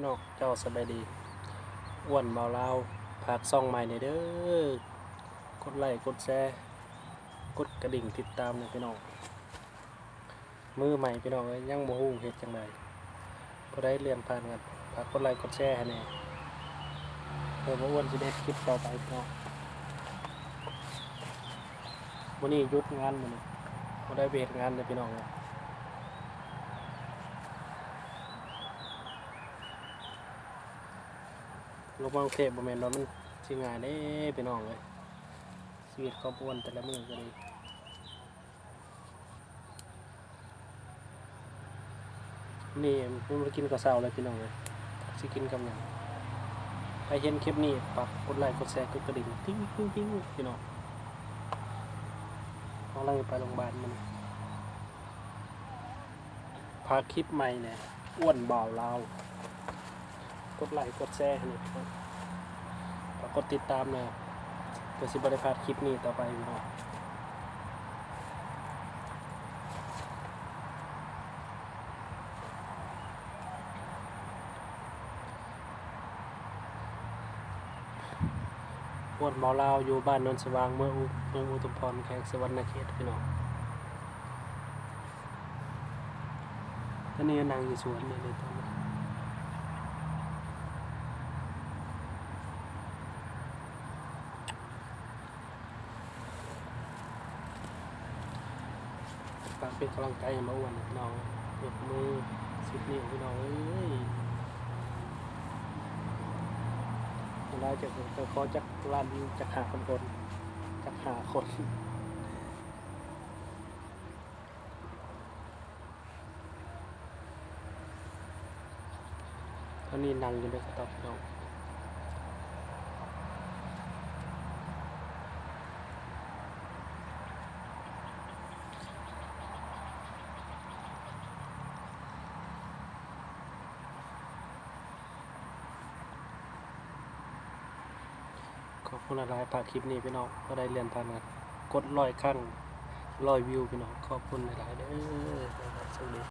นอกเจ้าสบายดีอ้วนเบาเลาผากซ่องใหม่ในเด้อกดไลค์กดแชร์กดกระดิ่งติดตามเลยพี่น้องมือใหม่พี่น้องยังบ่ฮู้เฮ็ดจังไดบ่ได้เรียนผ่านกันฝากกดไลค์กดแชร์ให้แน่เพื่อบ่อ้วนสิได้คลิปต่อไปพี่น้องมื้อนี้ยุดงานมื้อนี้บ่ได้เฮ็ดงานเลยพี่น้องเอ้ย ลงมากรุงเทพบ่แม่นว่ามันสิง่ายเด้พี่น้องเอ้ยชีวิตครอบครัวแต่ละมื้อก็ดีนี่มันมากินข้าวเช้าเลยพี่น้องเอ้ยสิกินกับหยังใครเห็นคลิปนี้ปักกดไลค์กดแชร์กดกระดิ่งติ๊งติ๊งติ๊งพี่น้องเราเลยไปโรงพยาบาลมันพาคลิปใหม่เนี่ยอ้วนเบาวลา กดไลค์กดแชร์ให้หน่อยครับกกดติดตามนะเพื่อสิบริพลาดคลิปนี้ต่อไปพี่น้องวดหมอลาวอยู่บ้านนนสว่างเมืออุเมืองอุทุมพรแขวงสวรรณเขตพี่น้องตอนนี้นางอยู่สวนนี่เลยตอน นี้ฝากเป็นกำลังใจมาอ้วนพี่น้องยกมือสิบนิ้วพี่น้องเอ้ยเวลาจะจะขอจักรันจักหาคนคนจักหาคนตอนนี้นั่งอยู่ในกระต๊อบพี่น้อง ขอบคุณหลายๆฝากคลิปนี้พี่น้องก็ได้เรียนทานกันกดลอยครั้งลอยวิวพี่น้องขอบคุณหลายๆเด้อสวัสดี